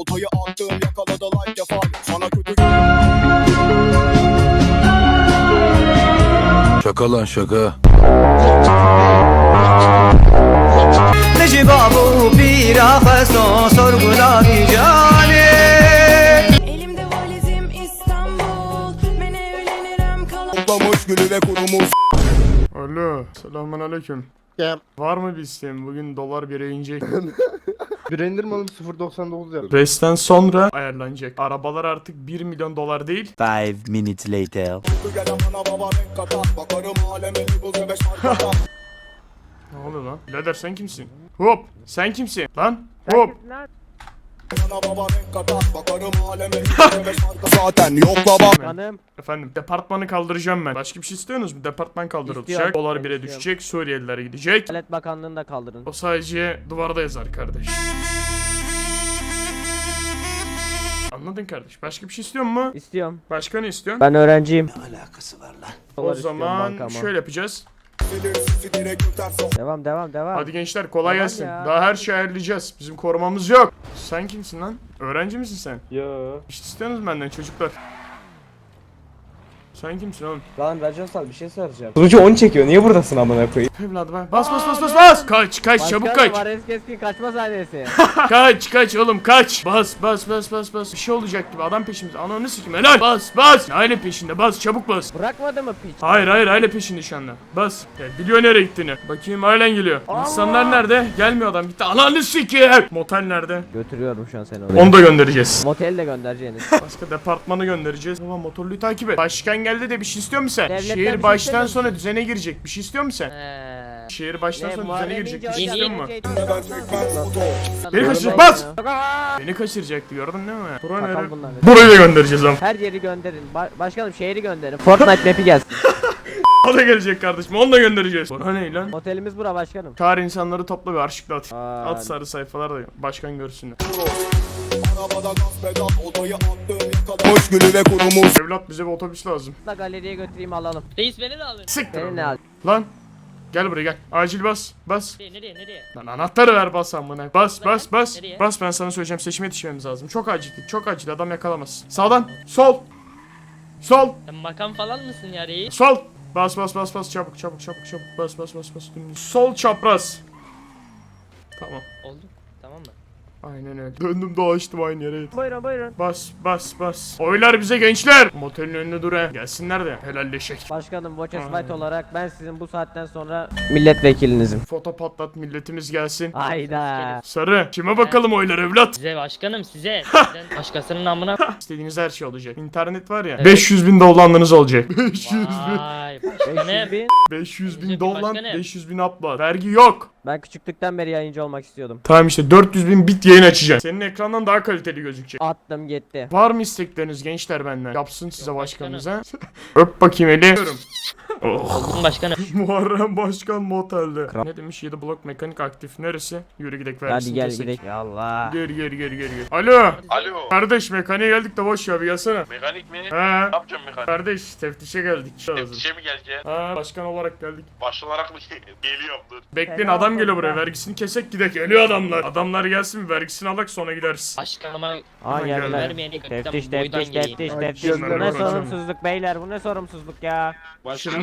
Oltayı attım yakaladılar cefalı Sana kötü Şaka lan şaka Cevabı bir afeson sorgula Elimde valizim İstanbul Ben ve kurumuz Alo selamun aleyküm Gel. Var mı bir isteğin? Bugün dolar bire inecek. Bir indirme oğlum 0.99 yap. Resten sonra ayarlanacak. Arabalar artık 1 milyon dolar değil. Five minutes later. Ne oluyor lan? Birader sen kimsin? Hop! Sen kimsin? Lan! Hop! Zaten yokla bak Hanım Efendim departmanı kaldıracağım ben. Başka bir şey istiyorsunuz mu? Departman kaldırılacak. İstiyorum. Dolar Ben bire istiyorum. düşecek. Suriyelilere gidecek. Adalet Bakanlığı'nı da kaldırın. O sadece duvarda yazar kardeş. Anladın kardeş. Başka bir şey istiyor mu? İstiyorum. Başka ne istiyorsun? Ben öğrenciyim. o Dolar istiyorum zaman bankama. şöyle yapacağız. Devam devam devam. Hadi gençler kolay Tamam gelsin. ya. Daha her şeyi ayarlayacağız. Bizim korumamız yok. Sen kimsin lan? Öğrenci misin sen? Yo. İşte istiyorsunuz benden çocuklar. Sen kimsin oğlum? Lan Racan Sal bir şey soracağım. Sunucu 10 çekiyor. Niye buradasın amına koyayım? Evladım ben. Bas bas bas bas bas. Kaç kaç çabuk kaç. Ares keskin kaçma sahnesi. kaç kaç oğlum kaç. Bas bas bas bas bas. Bir şey olacak gibi adam peşimizde. Ananı sikim helal. Bas bas. Aile peşinde bas çabuk bas. Bırakmadı mı piç? Hayır hayır aile peşinde şu anda. Bas. Ya, biliyor nereye gittiğini. Bakayım halen geliyor. İnsanlar nerede? Gelmiyor adam gitti. Ananı sikim. Motel nerede? Götürüyorum şu an seni oraya. Onu da göndereceğiz. Motel de göndereceğiniz. Başka departmanı göndereceğiz. Tamam motorluyu takip et. Başkan geldi de bir şey istiyor musun sen? Devletten bir Şehir şey baştan istemiyorum. sonra düzene girecek. Bir şey istiyor musun sen? Eee. Şehir baştan sonra düzene girecek. Bir şey Hocam, istiyor musun? şey- Beni kaçır bas. Beni kaçıracaktı gördün değil mi? Bakalım nere? bunlar. Burayı da göndereceğiz ama. Her yeri gönderin. Ba- başkanım şehri gönderin. Fortnite map'i gelsin. O da gelecek kardeşim. Onu da göndereceğiz. Bura ne lan? Motelimiz bura başkanım. Çağır insanları topla bir arşivle at. Aa, At sarı sayfalar da başkan görsünler. Arabada gaz pedal Oltayı attım yakalamış gülü ve kurumuş Evlat bize bir otobüs lazım. da galeriye götüreyim alalım. Reis beni de alın. Siktir. Seni ne al? Lan. Gel buraya gel. Acil bas. Bas. Nereye nereye nereye? Lan anahtarı ver bas amına. Bas bas bas. Nereye? Bas ben sana söyleyeceğim seçime yetişmemiz lazım. Çok acil. Çok acil adam yakalamaz. Sağdan. Sol. Sol. Sen makam falan mısın ya reis? Sol. Bas bas bas bas çabuk çabuk çabuk çabuk. Bas bas bas bas. Dümdüz. Sol çapraz. Tamam. Oldu. Aynen öyle. Döndüm dolaştım aynı yere. Buyurun buyurun. Bas bas bas. Oylar bize gençler. Motelin önünde dur he. Gelsinler de helalleşek. Başkanım Watches Aynen. White olarak ben sizin bu saatten sonra milletvekilinizim. Foto patlat milletimiz gelsin. Hayda. Sarı. Kime bakalım oylar evlat? Size başkanım size. Sizden başkasının amına. İstediğiniz her şey olacak. İnternet var ya. Evet. 500 bin dolandığınız olacak. 500 bin. Vay 500 başkanım. bin. 500 bin dolan, ne? 500 bin upload. Vergi yok. Ben küçüklükten beri yayıncı olmak istiyordum. Tamam işte 400 bin bit yayın açacaksın. Senin ekrandan daha kaliteli gözükecek. Attım gitti. Var mı istekleriniz gençler benden? Yapsın size başkanınız ha. Öp bakayım eli. Oh. Oldum başkanım. Muharrem Başkan motelde. Ne demiş 7 blok mekanik aktif. Neresi? Yürü gidek versin. Hadi gel kesek. gidelim. Ya Allah. Gel gel gel gel gel. Alo. Alo. Kardeş mekaniğe geldik de boş ya bir gelsene. Mekanik mi? He. Ne yapacağım mekanik? Kardeş teftişe geldik. Teftişe mi geleceğim? Ha başkan olarak geldik. Baş olarak mı geliyorum dur. Bekleyin Fena adam geliyor buraya. ya. Vergisini kesek gidek. Geliyor adamlar. Adamlar gelsin vergisini alak sonra gideriz. Başkanıma Aa geldiler. vermeyeni Teftiş teftiş teftiş teftiş. Bu ne sorumsuzluk beyler bu ne sorumsuzluk ya.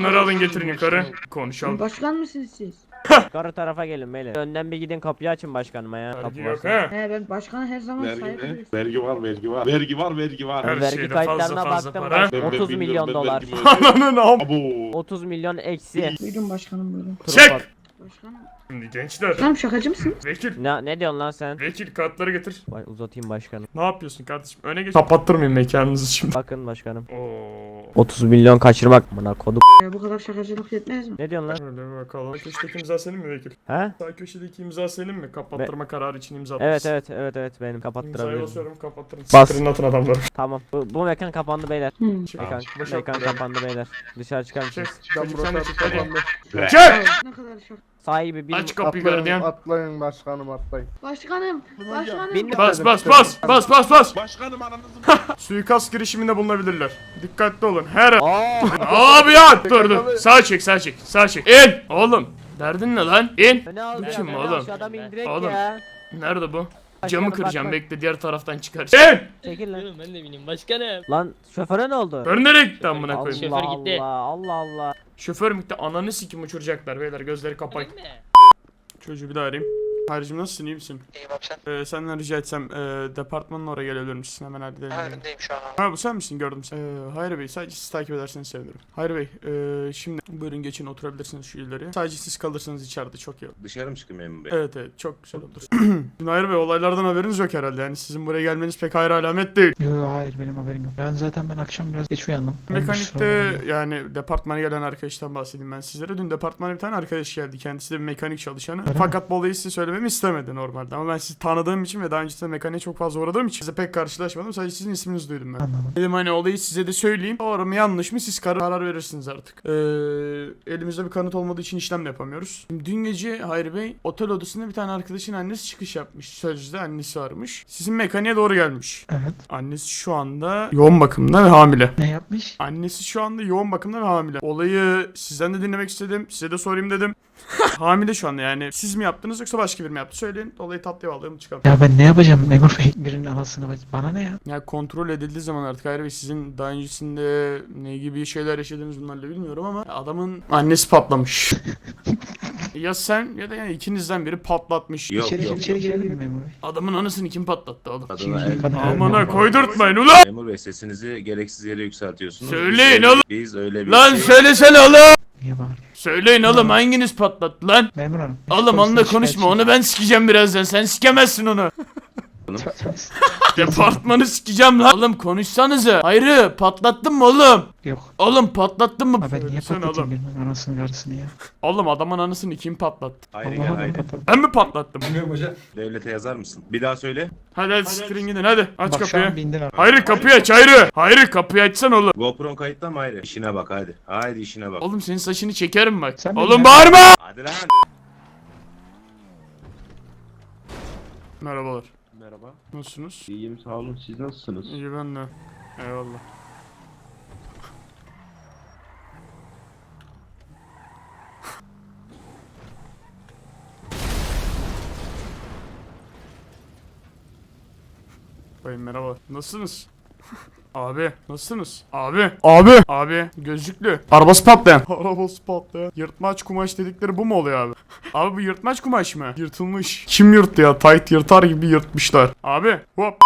Şunları alın getirin yukarı. Konuşalım. Başkan mısınız siz? Yukarı tarafa gelin beyler. Önden bir gidin kapıyı açın başkanıma ya. Vergi Kapı yok varsa. ha. He ben başkana her zaman Vergi saygı ne? duyuyorum. Vergi var, vergi var. Vergi var, vergi var. Her Vergi şeyde kayıtlarına fazla fazla baktım para. Ben- ben 30 bilmiyorum, milyon ben dolar. vergimi ödeyeyim. Ananın am. Abo. 30 milyon eksi. Buyurun başkanım buyurun. Çek. Başkanım. Şimdi gençler. Başkanım şakacı mısın? Vekil. Ne, ne diyorsun lan sen? Vekil kartları getir. Vay, uzatayım başkanım. Ne yapıyorsun kardeşim? Öne geç. Kapattırmayın mekanınızı şimdi. Bakın başkanım. Oo. 30 milyon kaçırmak. Buna koduk. Ya bu kadar şakacılık yetmez mi? Ne diyorsun lan? Şöyle bir bakalım. Köşedeki imza senin mi vekil? He? Sağ köşedeki imza senin mi? Kapattırma kararı için imza Evet evet evet evet benim İmzayı kapattırabilirim. basıyorum kapattırın. Bas. Siktirin atın adamları. Tamam. Bu, bu mekan kapandı beyler. Hı. Mekan, mekan kapandı beyler. Dışarı çıkar mısınız? Ben Çocuk sen de burası çık hadi. kapandı. Çek. Ne kadar şaka. Sahibi bir Aç kapıyı Atlayın, gardiyan. atlayın başkanım atlayın. Başkanım. Başkanım. Bin- Bas bas bas bas bas bas. Başkanım ananızı Suikast girişiminde bulunabilirler. Dikkatli olun. Her an. Aa! Abi ya. Dur dur. Sağ çek sağ çek sağ çek. İn. Oğlum. Derdin ne lan? İn. Ne aldı kim ya? oğlum? Şu adamı indirek Oğlum. ya. Nerede bu? Camı kıracağım bekle diğer taraftan çıkar. Sen! Çekil lan. Ben de bineyim başkanım. Lan şoföre ne oldu? Şoför nereye gitti amına Allah koyayım? Şoför gitti. Allah Allah Allah. Şoför mü gitti? Ananı sikim uçuracaklar beyler gözleri mi? Çocuğu bir daha arayayım. Hayricim nasılsın iyi misin? İyiyim abi sen. Ee, senden rica etsem e, departmanın oraya gelebilir misin? Hemen halledelim. Ha önündeyim şu an. Ha bu sen misin gördüm seni. Ee, Hayri Bey sadece siz takip ederseniz sevinirim. Hayri Bey e, şimdi buyurun geçin oturabilirsiniz şu ileri. Sadece siz kalırsanız içeride çok iyi olur. Dışarı mı çıkayım Memur Bey? Evet evet çok güzel olur. şimdi Hayri Bey olaylardan haberiniz yok herhalde yani sizin buraya gelmeniz pek hayır alamet değil. Yok hayır benim haberim yok. Ben zaten ben akşam biraz geç uyandım. Mekanikte yani departmana gelen arkadaştan bahsedeyim ben sizlere. Dün departmana bir tane arkadaş geldi. Kendisi de bir mekanik çalışanı. Öyle mi? Fakat bu olayı size söylememi istemedi normalde. Ama ben sizi tanıdığım için ve daha öncesinde mekaniğe çok fazla uğradığım için size pek karşılaşmadım. Sadece sizin isminizi duydum ben. Anladım. Dedim hani olayı size de söyleyeyim. Doğru mu yanlış mı siz karar, karar verirsiniz artık. Ee, elimizde bir kanıt olmadığı için işlem de yapamıyoruz. Şimdi dün gece Hayri Bey otel odasında bir tane arkadaşın annesi çıkış yapmış. Sözde annesi varmış. Sizin mekaniğe doğru gelmiş. Evet. Annesi şu anda yoğun bakımda ve hamile. Ne yapmış? Annesi şu anda yoğun bakımda ve hamile. Olayı sizden de dinlemek istedim. Size de sorayım dedim. hamile şu anda yani. Siz mi yaptınız yoksa başka biri mi yaptı? Söyleyin. Olayı tatlıya bağlayalım çıkalım. Ya ben ne yapacağım memur bey? Birinin anasını bac- bana ne ya? Ya kontrol edildiği zaman artık Hayri Bey sizin daha öncesinde ne gibi şeyler yaşadığınız bunlarla bilmiyorum ama adamın annesi patlamış. ya sen ya da yani ikinizden biri patlatmış. Yok içeri, yok içeri girebilir miyim memur bey? Adamın anasını kim patlattı oğlum? Adına Kim- kim- Amına koydurtmayın ulan! Memur Bey sesinizi gereksiz yere yükseltiyorsunuz. Söyleyin Biz- oğlum. Biz öyle bir Lan şey- söylesene oğlum! Niye bağırıyorsun? Söyleyin oğlum hanginiz patlattı lan? Memur hanım. Oğlum onunla konuşma onu ben sikeceğim birazdan sen sikemezsin onu. Departmanı sikeceğim lan. Oğlum konuşsanıza. Ayrı patlattın mı oğlum? Yok. Oğlum patlattın mı? Ha ben niye patlatayım oğlum. birinin anasını karısını ya? Oğlum adamın anasını kim patlattı? Hayri gel Allah'a ben patladım. Ben mi patlattım? Devlete yazar mısın? Bir daha söyle. Hadi hadi siktirin gidin hadi aç Bak şu kapıyı. an bindin abi. Hayri kapıyı aç Hayri. Hayri kapıyı açsan oğlum. GoPro'un kayıtta mı Hayri? İşine bak hadi. Haydi işine bak. Oğlum senin saçını çekerim bak. Sen oğlum benim- bağırma. Hadi lan. Merhabalar. Merhaba. Nasılsınız? İyiyim sağ olun. Siz nasılsınız? İyi ben de. Eyvallah. Bayım merhaba. Nasılsınız? Abi nasılsınız? Abi. Abi. Abi gözlüklü. Arabası patlayan. Arabası patlayan. Yırtmaç kumaş dedikleri bu mu oluyor abi? Abi bu yırtmaç kumaş mı? Yırtılmış. Kim yırttı ya? Tight yırtar gibi yırtmışlar. Abi. Hop.